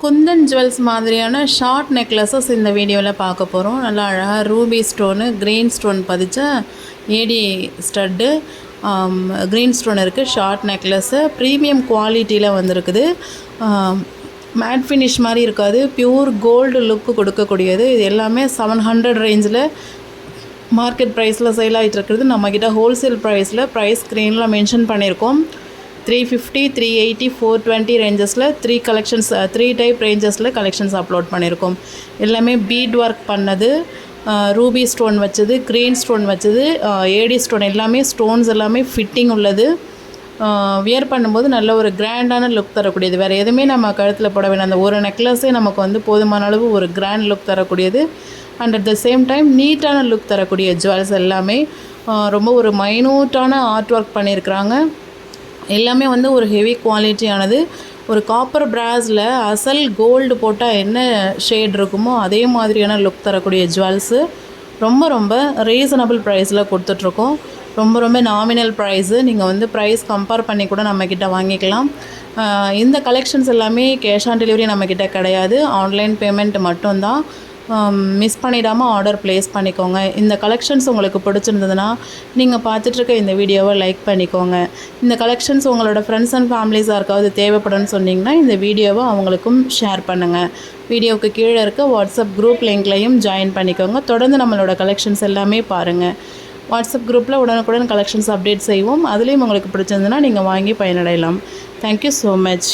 Kundan jewels மாதிரியான short necklaces இந்த வீடியோவில் பார்க்க போகிறோம் நல்லா அழகாக ரூபி ஸ்டோனு க்ரீன் ஸ்டோன் பதிச்ச ஏடி ஸ்டட்டு. க்ரீன் ஸ்டோன் இருக்குது ஷார்ட் நெக்லஸ்ஸு ப்ரீமியம் குவாலிட்டியில் வந்திருக்குது. மேட் ஃபினிஷ் மாதிரி இருக்காது. பியூர் கோல்டு லுக்கு கொடுக்கக்கூடியது. இது எல்லாமே செவன் ஹண்ட்ரட் ரேஞ்சில் மார்க்கெட் ப்ரைஸில் சேல் ஆகிட்டு இருக்கிறது நம்மக்கிட்ட ஹோல்சேல் ப்ரைஸில் ப்ரைஸ் ஸ்க்ரீனில் மென்ஷன் பண்ணியிருக்கோம். Three fifty three eighty four twenty ரேஞ்சஸில் three collections three type ரேஞ்சஸில் கலெக்ஷன்ஸ் அப்லோட் பண்ணியிருக்கோம் எல்லாமே பீட் ஒர்க் பண்ணது uh, ரூபி ஸ்டோன் வச்சது க்ரீன் ஸ்டோன் வச்சது uh, ஏடி ஸ்டோன் எல்லாமே ஸ்டோன்ஸ் எல்லாமே ஃபிட்டிங் உள்ளது. Uh, வியர் பண்ணும்போது நல்ல ஒரு கிராண்டான லுக் தரக்கூடியது. வேறு எதுவுமே நம்ம கழுத்தில் போட வேணாம். அந்த ஒரு நெக்லஸே நமக்கு வந்து போதுமான அளவு ஒரு கிராண்ட் லுக் தரக்கூடியது. And at the same time நீட்டான லுக் தரக்கூடிய ஜுவல்ஸ் எல்லாமே ரொம்ப ஒரு மைனூட்டான ஆர்ட் ஒர்க் பண்ணியிருக்கிறாங்க எல்லாமே வந்து ஒரு ஹெவி குவாலிட்டியானது ஒரு காப்பர் பிராஸில் அசல் கோல்டு போட்டால் என்ன ஷேட் இருக்குமோ அதே மாதிரியான லுக் தரக்கூடிய ஜுவல்ஸு ரொம்ப ரொம்ப ரீசனபிள் ப்ரைஸில் கொடுத்துட்ருக்கோம். ரொம்ப ரொம்ப நாமினல் ப்ரைஸு நீங்கள் வந்து ப்ரைஸ் கம்பேர் பண்ணி கூட நம்மக்கிட்ட வாங்கிக்கலாம். இந்த கலெக்ஷன்ஸ் எல்லாமே கேஷ் ஆன் டெலிவரி நம்மக்கிட்ட கிடையாது. ஆன்லைன் பேமெண்ட் மட்டும்தான். மிஸ் பண்ணிடாமல் ஆர்டர் ப்ளேஸ் பண்ணிக்கோங்க. இந்த கலெக்ஷன்ஸ் உங்களுக்கு பிடிச்சிருந்ததுன்னா நீங்கள் பார்த்துட்ருக்க இந்த வீடியோவை லைக் பண்ணிக்கோங்க. இந்த கலெக்ஷன்ஸ் உங்களோட ஃப்ரெண்ட்ஸ் அண்ட் ஃபேமிலிஸ் யாருக்காவது தேவைப்படும்னு சொன்னிங்கன்னா இந்த வீடியோவை அவங்களுக்கும் ஷேர் பண்ணுங்கள் வீடியோவுக்கு கீழே இருக்க வாட்ஸ்அப் குரூப் லிங்க்லையும் ஜாயின் பண்ணிக்கோங்க. தொடர்ந்து நம்மளோட கலெக்ஷன்ஸ் எல்லாமே பாருங்கள் வாட்ஸ்அப் குரூப்பில் உடனுக்குடன் கலெக்ஷன்ஸ் அப்டேட் செய்வோம். அதுலேயும் உங்களுக்கு பிடிச்சிருந்ததுன்னா நீங்கள் வாங்கி பயனடையலாம். Thank you so much